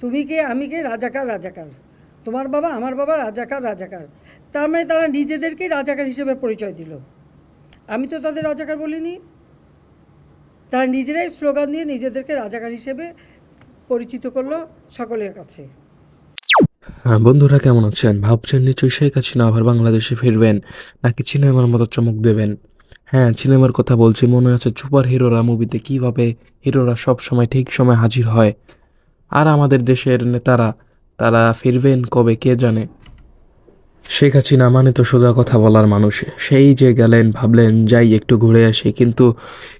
তুমি কে আমি কে রাজাকার রাজাকার। তোমার বাবা, আমার বাবা রাজাকার রাজাকার। তার মানে তারা নিজেদেরকেই রাজাকার হিসেবে পরিচয় দিল। আমি তো তাদের রাজাকার বলিনি। তারা নিজেরাই স্লোগান দিয়ে নিজেদেরকে রাজাকার হিসেবে পরিচিত করল সকলের কাছে। হ্যাঁ বন্ধুরা কেমন আছেন? ভাবছেন নিশ্চয়ই শেখ হাসিনা আবার বাংলাদেশে ফিরবেন, নাকি সিনেমার মতো চমক দেবেন? হ্যাঁ সিনেমার কথা বলছি, মনে আছে সুপার হিরোরা মুভিতে কীভাবে হিরোরা সব সময় ঠিক সময় হাজির হয়? আর আমাদের দেশের নেতারা, তারা ফিরবেন কবে কে জানে? শেখ হাসিনা মানে তো সোজা কথা বলার মানুষ। সেই যে গেলেন, ভাবলেন, যাই, একটু ঘুরে আসি। কিন্তু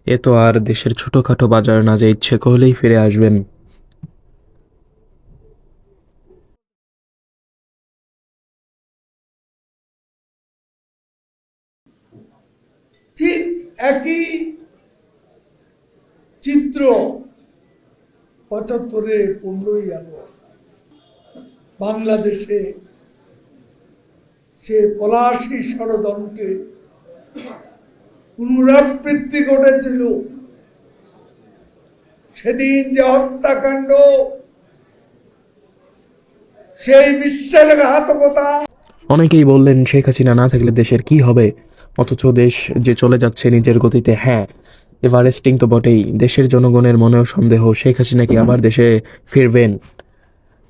এ তো আর দেশের ছোটোখাটো বাজার না, যে ইচ্ছে করলেই ফিরে আসবেন। ঠিক একই চিত্র। পঁচাত্তরে পনেরোই আগস্ট বাংলাদেশে সে পলাশী ষড়যন্ত্রে পুনরাবৃত্তি ঘটেছিল। সেদিন যে হত্যাকাণ্ড, সেই বিশ্বাসঘাতকতা অনেকেই বললেন, শেখ হাসিনা না থাকলে দেশের কি হবে? অথচ দেশ যে চলে যাচ্ছে নিজের গতিতে হ্যাঁ এভারেস্টিং তো বটেই। দেশের জনগণের মনেও সন্দেহ শেখ হাসিনা কি আবার দেশে ফিরবেন?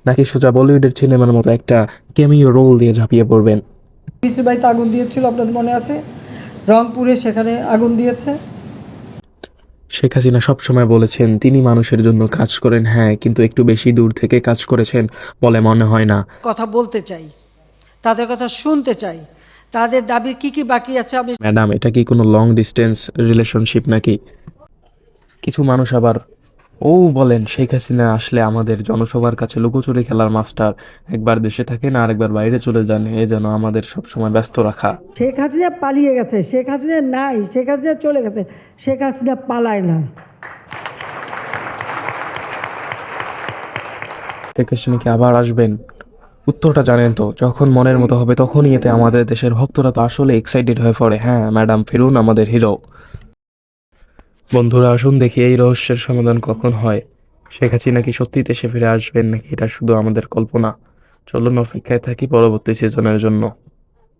নাকি সোজা বলিউডের সিনেমার মতো একটা কেমিও রোল দিয়ে ঝাঁপিয়ে পড়বেন? বাড়িতে আগুন দিয়েছিল আপনাদের মনে আছে? রংপুরে সেখানে আগুন দিয়েছে। শেখ হাসিনা সবসময় বলেছেন তিনি মানুষের জন্য কাজ করেন হ্যাঁ কিন্তু একটু বেশি দূর থেকে কাজ করেছেন বলে মনে হয় না। কথা বলতে চাই তাদের কথা শুনতে চাই। তাদের দাবি কি কি বাকি আছে আমি ম্যাডাম এটা কি কোনো লং ডিস্টেন্স রিলেশনশিপ নাকি? কিছু মানুষ আবার ও বলেন শেখ হাসিনা আসলে আমাদের জনসভার কাছে লুকোচুরি খেলার মাস্টার। একবার দেশে থাকেন আর একবার বাইরে চলে যান এ যেন আমাদের সবসময় ব্যস্ত রাখা। শেখ হাসিনা পালিয়ে গেছে শেখ হাসিনা নাই শেখ হাসিনা চলে গেছে শেখ হাসিনা পালায় না। শেখ হাসিনা কি আবার আসবেন? উত্তরটা জানেন তো, যখন মনের মতো হবে তখনই এতে আমাদের দেশের ভক্তরা তো আসলে এক্সাইটেড হয়ে পড়ে। হ্যাঁ ম্যাডাম ফিরুন আমাদের হিরো বন্ধুরা, আসুন দেখি এই রহস্যের সমাধান কখন হয়। শেখ হাসিনা কি সত্যি দেশে ফিরে আসবেন নাকি এটা শুধু আমাদের কল্পনা? চলুন অপেক্ষায় থাকি পরবর্তী সিজনের জন্য।